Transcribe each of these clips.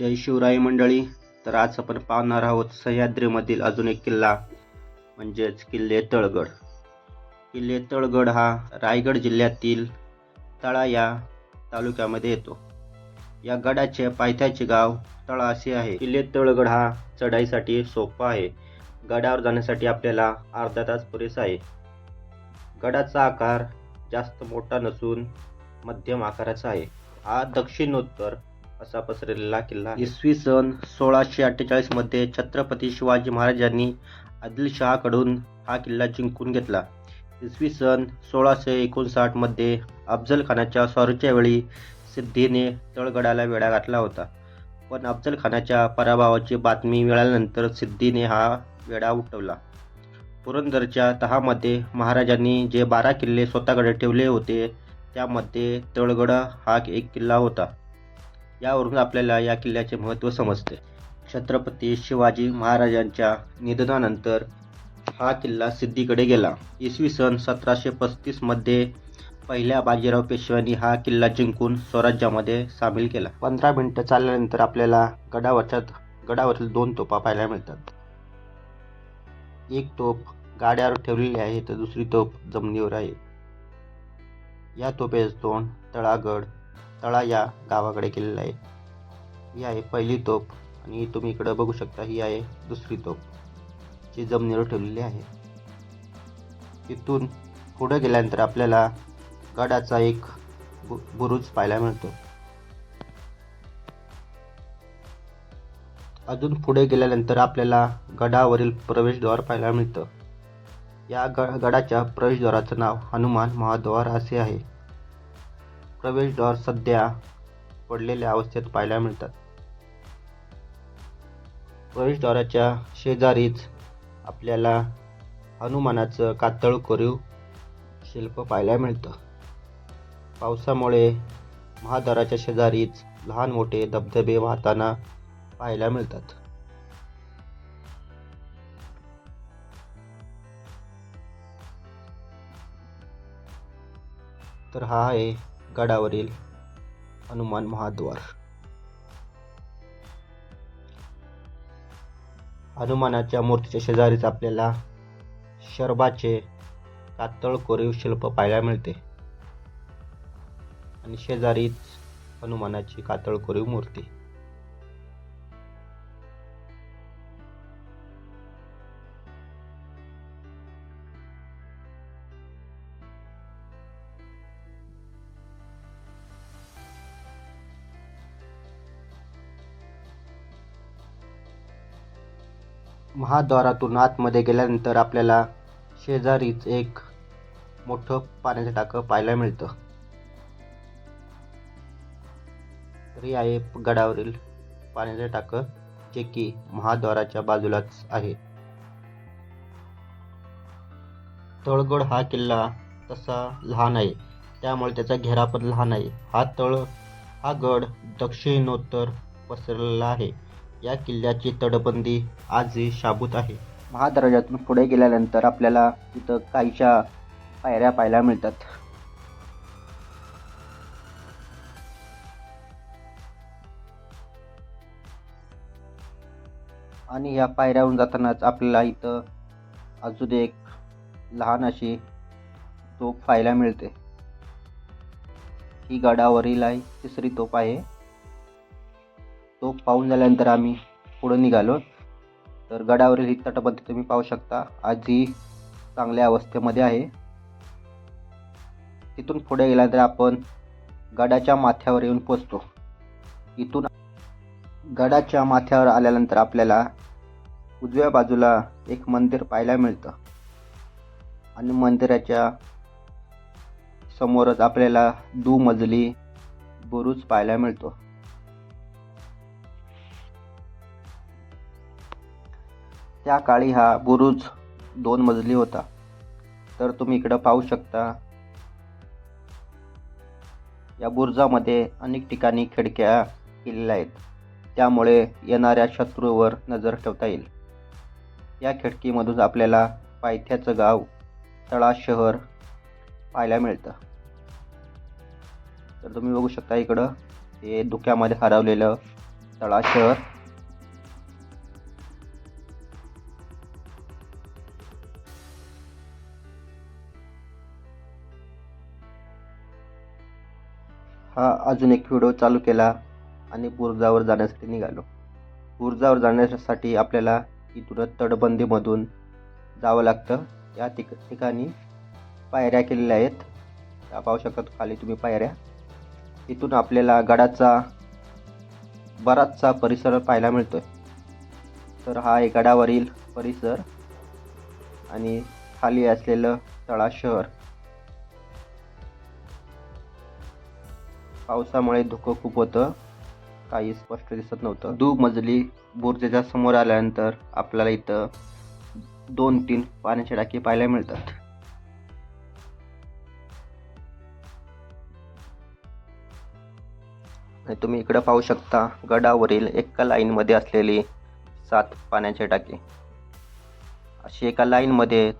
जय शिवराय मंडळी. तर आज आपण पाहणार आहोत सह्याद्रीमधील अजून एक किल्ला म्हणजेच किल्ले तळगड. किल्ले तळगड हा रायगड जिल्ह्यातील तळा या तालुक्यामध्ये येतो. या गडाचे पायथ्याचे गाव तळा असे आहे. किल्ले तळगड हा चढाईसाठी सोपा आहे. गडावर जाण्यासाठी आपल्याला अर्धा तास पुरेसा आहे. गडाचा आकार जास्त मोठा नसून मध्यम आकाराचा आहे. हा दक्षिणोत्तर असा पसरलेला किल्ला इसवी सन सोळाशे अठ्ठेचाळीसमध्ये छत्रपती शिवाजी महाराजांनी आदिलशहाकडून हा किल्ला जिंकून घेतला. इसवी सन सोळाशे एकोणसाठमध्ये अफजल खानाच्या स्वारीच्या वेळी सिद्धीने तळगडाला वेढा घातला होता. पण अफजल खानाच्या पराभवाची बातमी मिळाल्यानंतर सिद्धीने हा वेढा उठवला. पुरंदरच्या तहामध्ये महाराजांनी जे बारा किल्ले स्वतःकडे ठेवले होते त्यामध्ये तळगड हा एक किल्ला होता. यावरून आपल्याला या किल्ल्याचे महत्त्व समजते. छत्रपती शिवाजी महाराजांच्या निधनानंतर हा किल्ला सिद्धीकडे गेला. इसवी सन सतराशे पस्तीसमध्ये पहिल्या बाजीराव पेशव्यांनी हा किल्ला जिंकून स्वराज्यामध्ये सामील केला. पंधरा मिनिटं चालल्यानंतर आपल्याला गडावरच्या गडावरील दोन तोफा पाहायला मिळतात. एक तोफ गाड्यावर ठेवलेली आहे तर दुसरी तोफ जमिनीवर आहे. या तोफेचं तोंड तळागड तळा या गावाकडे केलेला आहे. ही आहे पहिली तोफ आणि तुम्ही इकडं बघू शकता ही आहे दुसरी तोफ जी जमिनीवर ठेवलेली आहे. तिथून पुढे गेल्यानंतर आपल्याला गडाचा एक बु बुरुज पाहायला मिळतो. अजून पुढे गेल्यानंतर आपल्याला गडावरील प्रवेशद्वार पाहायला मिळतं. या ग गडाच्या प्रवेशद्वाराचं नाव हनुमान महाद्वार असे आहे. प्रवेशद्वार सध्या पडलेल्या अवस्थेत पाहायला मिळतात. प्रवेशद्वाराच्या शेजारीच आपल्याला हनुमानाचं कातळ कोरीव शिल्प पाहायला मिळतं. पावसामुळे महाद्वाराच्या शेजारीच लहान मोठे धबधबे वाहताना पाहायला मिळतात. तर हा आहे गडावरील हनुमान महाद्वार. हनुमानाच्या मूर्तीच्या शेजारीच आपल्याला शर्बाचे कातळ कोरीव शिल्प पाहायला मिळते. आणि शेजारीच हनुमानाची कातळ कोरीव मूर्ती. महाद्वारातून आतमध्ये गेल्यानंतर आपल्याला शेजारीच एक मोठं पाण्याचं टाकं पाहायला मिळतं. तरी आहे गडावरील पाण्याचं टाकं जे की महाद्वाराच्या बाजूलाच आहे. तळगड हा किल्ला तसा लहान आहे. त्यामुळे त्याचा घेरा पण लहान आहे. हा तळ हा गड दक्षिणोत्तर पसरलेला आहे. या किल्ल्याची तटबंदी आजही शाबूत आहे. महादराजातून पुढे गेल्यानंतर आपल्याला तिथं काहीशा पायऱ्या पाहायला मिळतात. आणि या पायऱ्याहून जातानाच आपल्याला इथं अजून एक लहान अशी तोफ पाहायला मिळते. ही गडावरील आहे तिसरी तोफ आहे. तो पाहून झाल्यानंतर आम्ही पुढं निघालो. तर गडावरील ही तटबंदी तुम्ही पाहू शकता. आजही चांगल्या अवस्थेमध्ये आहे. तिथून पुढे गेल्यानंतर आपण गडाच्या माथ्यावर येऊन पोचतो. इथून गडाच्या माथ्यावर आल्यानंतर आपल्याला उजव्या बाजूला एक मंदिर पाहायला मिळतं. आणि मंदिराच्या समोरच आपल्याला दुमजली बुरुज पाहायला मिळतो. त्या काळी हा बुरुज दोन मजली होता. तर तुम्ही इकडं पाहू शकता. या बुरुजामध्ये अनेक ठिकाणी खिडक्या केलेल्या आहेत. त्यामुळे येणाऱ्या शत्रूवर नजर ठेवता येईल. या खिडकीमधून आपल्याला पायथ्याचं गाव तळा शहर पाहायला मिळतं. तर तुम्ही बघू शकता इकडं हे धुक्यामध्ये हरवलेलं तळा शहर. हा अजून एक व्हिडिओ चालू केला आणि बुरुजावर जाण्यासाठी निघालो. बुरुजावर जाण्यासाठी आपल्याला इथूनच तटबंदीमधून जावं लागतं. या ठिक ठिकाणी पायऱ्या केलेल्या आहेत. त्या पाहू शकता खाली तुम्ही पायऱ्या. इथून आपल्याला गडाचा बराचसा परिसर पाहायला मिळतोय. तर हा आहे गडावरील परिसर आणि खाली असलेलं तळा शहर पावसामुळे धुकं खूप होतं. काही स्पष्ट दिसत नव्हतं. दू मजली बुर्जेच्या समोर आल्यानंतर आपल्याला इथं दोन तीन पाण्याचे टाकी पाहायला मिळतात. तुम्ही इकडं पाहू शकता गडावरील एका लाईनमध्ये असलेली सात पाण्याचे टाकी. अशी एका लाईनमध्येच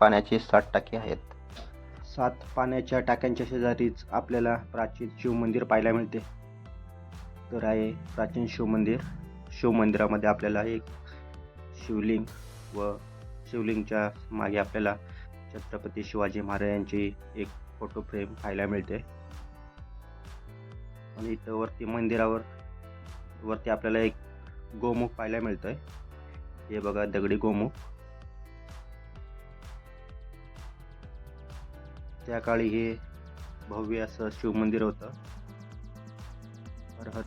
पाण्याची सात टाकी आहेत. सात पाण्याच्या टाक्यांच्या शेजारीच आपल्याला प्राचीन शिवमंदिर पाहायला मिळते. तर आहे प्राचीन शिवमंदिर शिवमंदिरामध्ये आपल्याला एक शिवलिंग व शिवलिंगच्या मागे आपल्याला छत्रपती शिवाजी महाराजांची एक फोटो फ्रेम पाहायला मिळते. आणि इथं वरती मंदिरावर वरती आपल्याला एक गोमुख पाहायला मिळतं आहे हे बघा दगडी गोमुख. त्या काळी हे भव्य असं शिवमंदिर होतं. तर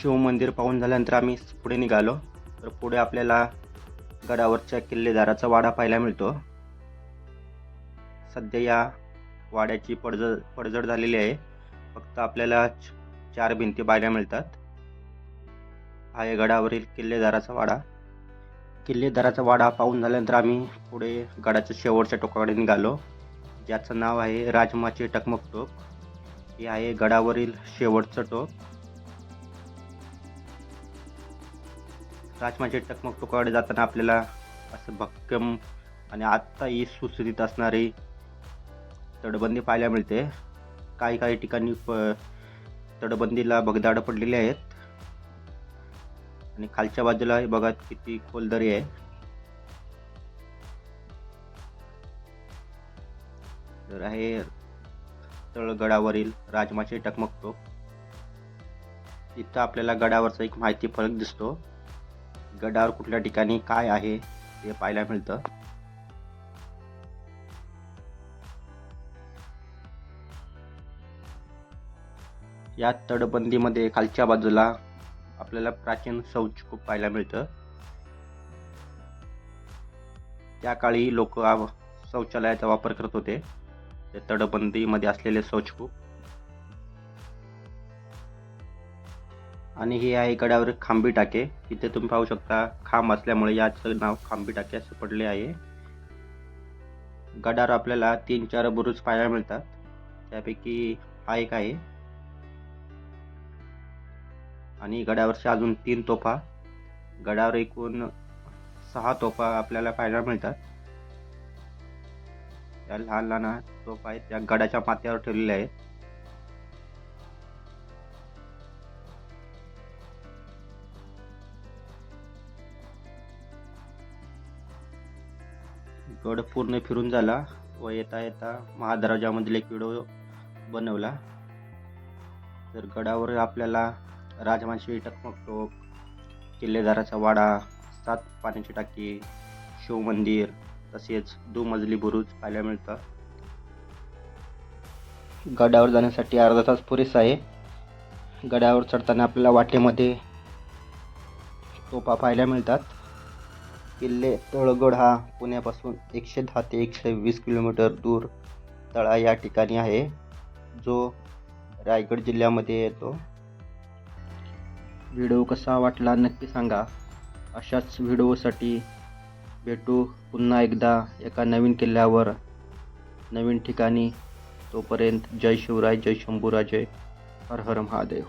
शिवमंदिर पाहून झाल्यानंतर आम्ही पुढे निघालो. तर पुढे आपल्याला गडावरच्या किल्लेदाराचा वाडा पाहायला मिळतो. सध्या या वाड्याची पडझड पडझड झालेली आहे. फक्त आपल्याला च- चार भिंती पाहायला मिळतात. हा आहे गडावरील किल्लेदाराचा वाडा. किल्लेदाराचा वाडा पाहून झाल्यानंतर आम्ही पुढे गडाच्या शेवटच्या टोकाकडे निघालो. ज्याचं नाव आहे राजमाचे टकमक टोक. हे आहे गडावरील शेवटचं टोक. राजमाचे टकमक टोकाकडे जाताना आपल्याला असं भक्कम आणि आत्ताही सुस्थितीत असणारी तटबंदी पाहायला मिळते. काही काही ठिकाणी प तटबंदीला भगदाडं पडलेले आहेत. आणि खालच्या बाजूला हे बघा किती खोल दरी आहे. तर आहे तळगडावरील राजमाचे टकमकतो. इथं आपल्याला गडावरचा एक माहिती फलक दिसतो. गडावर कुठल्या ठिकाणी काय आहे ते पाहायला मिळतं. या तटबंदीमध्ये खालच्या बाजूला आपल्याला प्राचीन शौच खूप पाहायला मिळतं. त्या काळी लोक शौचालयाचा वापर करत होते. ते तडबंदीमध्ये असलेले शौचकूप आणि हे आहे गडावर खांबी टाके. इथे तुम्ही पाहू शकता खांब असल्यामुळे याचं नाव खांबी टाके असे पडले आहे. गडावर आपल्याला तीन चार बुरुज पाहायला मिळतात. त्यापैकी हा एक आहे. आणि गडावरच्या अजून तीन तोफा. गडावर एकूण सहा तोफा आपल्याला पाहायला मिळतात. त्या लहान लहान तोफा आहेत त्या गडाच्या माथ्यावर ठेवलेल्या आहेत गड पूर्ण फिरून झाला. व येता येता महादराजामधील एक व्हिडिओ बनवला. तर गडावर आपल्याला राजमांशी टकमक टोक किल्लेदाराचा वाडा सात पाण्याची टाकी शिवमंदिर तसेच दुमजली बुरुज पाहायला मिळतं. गडावर जाण्यासाठी अर्धा तास पुरेसा आहे. गडावर चढताना आपल्याला वाटेमध्ये तोपा पाहायला मिळतात. किल्ले तळगड हा पुण्यापासून एकशे दहा ते एकशे वीस किलोमीटर दूर तळा या ठिकाणी आहे. जो रायगड जिल्ह्यामध्ये येतो. व्हिडिओ कसा वाटला नक्की सांगा. अशाच व्हिडिओसाठी भेटू पुन्हा एकदा एका नवीन किल्ल्यावर. नवीन ठिकाणी तोपर्यंत जय शिवराय जय शंभूराजय हर हर महादेव.